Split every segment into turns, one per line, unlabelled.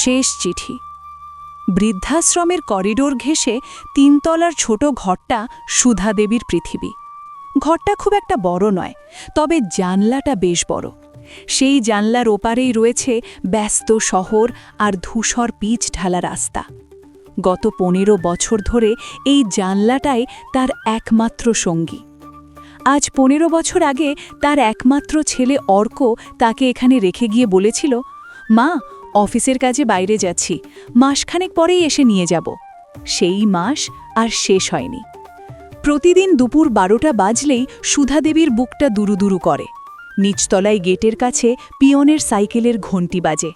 শেষ চিঠি। বৃদ্ধাশ্রমের করিডোর ঘেঁষে তিনতলার ছোট ঘরটা সুধা দেবীর পৃথিবী। ঘরটা খুব একটা বড় নয়, তবে জানলাটা বেশ বড়। সেই জানলার ওপারেই রয়েছে ব্যস্ত শহর আর ধূসর পিচ ঢালা রাস্তা। গত পনেরো বছর ধরে এই জানলাটাই তার একমাত্র সঙ্গী। আজ পনেরো বছর আগে তার একমাত্র ছেলে অর্ক তাকে এখানে রেখে গিয়ে বলেছিল, মা অফিসের কাজে বাইরে যাচ্ছি। মাসখানেক পরেই এসে নিয়ে যাব। সেই মাস আর শেষ হয়নি। প্রতিদিন দুপুর বারোটা বাজলেই সুধা দেবীর বুকটা দুরুদুরু করে। নিচতলায় গেটের কাছে পিয়নের সাইকেলের ঘণ্টি বাজে।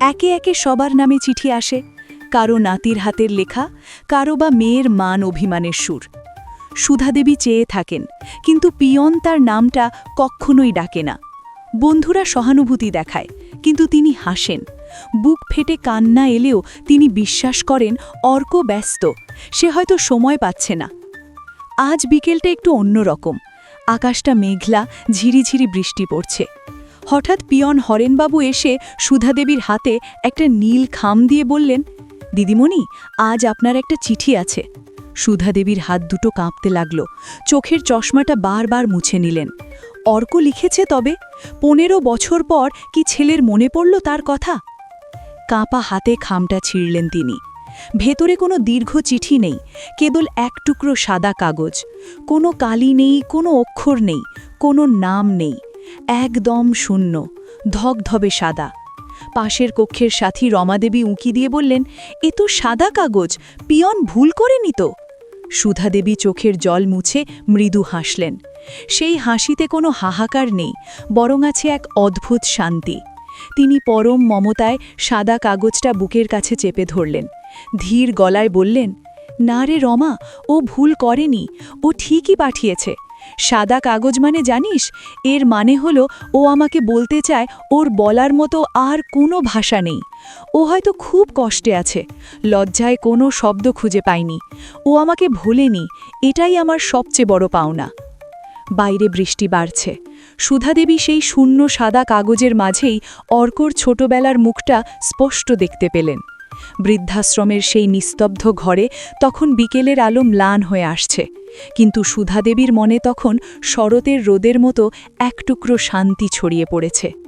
একে একে সবার নামে চিঠি আসে। কারও নাতির হাতের লেখা, কারও বা মেয়ের মান অভিমানের সুর। সুধাদেবী চেয়ে থাকেন, কিন্তু পিয়ন তার নামটা কখনোই ডাকে না। বন্ধুরা সহানুভূতি দেখায় কিন্তু তিনি হাসেন। বুক ফেটে কান্না এলেও তিনি বিশ্বাস করেন, অর্ক ব্যস্ত, সে হয়তো সময় পাচ্ছে না। আজ বিকেলটা একটু অন্যরকম আকাশটা মেঘলা ঝিরিঝিরি বৃষ্টি পড়ছে। হঠাৎ পিয়ন হরেনবাবু এসে সুধাদেবীর হাতে একটা নীল খাম দিয়ে বললেন, দিদিমণি, আজ আপনার একটা চিঠি আছে। সুধাদেবীর হাত দুটো কাঁপতে লাগল। চোখের চশমাটা বারবার মুছে নিলেন। অর্ক লিখেছে তবে পনেরো বছর পর কি ছেলের মনে পড়ল তার কথা? কাঁপা হাতে খামটা ছিঁড়লেন তিনি। ভেতরে কোনো দীর্ঘ চিঠি নেই, কেবল এক টুকরো সাদা কাগজ। কোনো কালি নেই, কোনো অক্ষর নেই, কোনো নাম নেই। একদম শূন্য, ধকধবে সাদা। পাশের কক্ষের সাথী রমাদেবী উঁকি দিয়ে বললেন, এ তো সাদা কাগজ, পিয়ন ভুল করেনি তো? সুধাদেবী চোখের জল মুছে মৃদু হাসলেন। সেই হাসিতে কোনো হাহাকার নেই, বরং আছে এক অদ্ভুত শান্তি। তিনি পরম মমতায় সাদা কাগজটা বুকের কাছে চেপে ধরলেন। ধীর গলায় বললেন, না রে রমা, ও ভুল করেনি, ও ঠিকই পাঠিয়েছে। সাদা কাগজ মানে জানিস? এর মানে হলো ও আমাকে বলতে চায় ওর বলার মতো আর কোনো ভাষা নেই। ও হয়তো খুব কষ্টে আছে। লজ্জায় কোনো শব্দ খুঁজে পায়নি ও আমাকে ভোলেনি। এটাই আমার সবচেয়ে বড় পাওনা। বাইরে বৃষ্টি বাড়ছে। সুধাদেবী সেই শূন্য সাদা কাগজের মাঝেই অর্কর ছোটবেলার মুখটা স্পষ্ট দেখতে পেলেন। বৃদ্ধাশ্রমের সেই নিস্তব্ধ ঘরে তখন বিকেলের আলো ম্লান হয়ে আসছে। কিন্তু সুধাদেবীর মনে তখন শরতের রোদের মতো এক টুকরো শান্তি ছড়িয়ে পড়েছে।